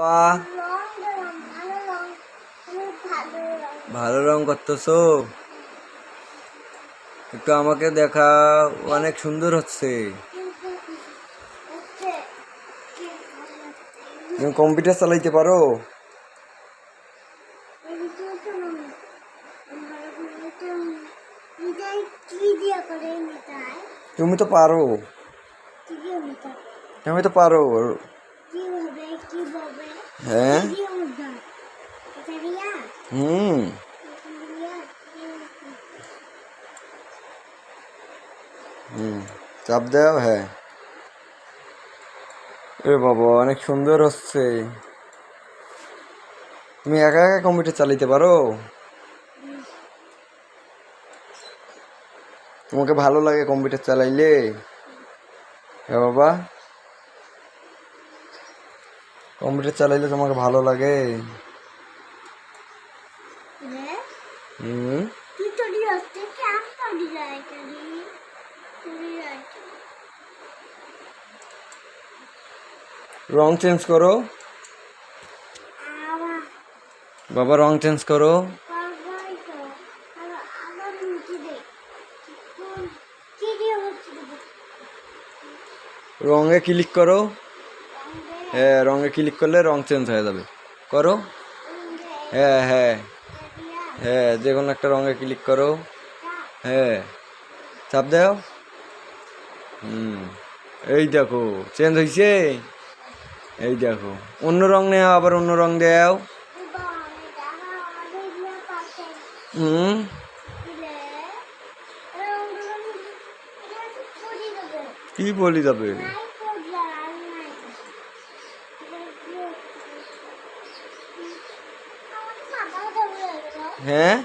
বাবা ভালো রং করতেছো? একটু আমাকে দেখা অনেক সুন্দর হচ্ছে। তুমি কম্পিউটার চালাইতে পারো? তুমি তো পারো। তুমি তো পারো। হ্যাঁ? হুম। চাপ দাও হ্যাঁ। এ বাবা, অনেক সুন্দর হচ্ছে। তুমি একা একা কম্পিউটার চালাইতে পারো? তোমাকে ভালো লাগে কম্পিউটার চালাইলে? হ্যাঁ বাবা। কম্পিউটার চালাইলে তোমাকে ভালো লাগে। রে হুম। চেঞ্জ করো। বাবা রং চেঞ্জ করো। রঙে ক্লিক করো। হ্যাঁ রঙে ক্লিক করলে রং চেঞ্জ হয়ে যাবে। করো। হ্যাঁ হ্যাঁ। হ্যাঁ যে কোনো একটা রঙে ক্লিক করো। হ্যাঁ। চাপ দাও। হুম। এই দেখো চেঞ্জ হয়েছে এই দেখো, অন্য রং নেও, আবার অন্য রং দেও। হুম। কি বলি যাবে 哎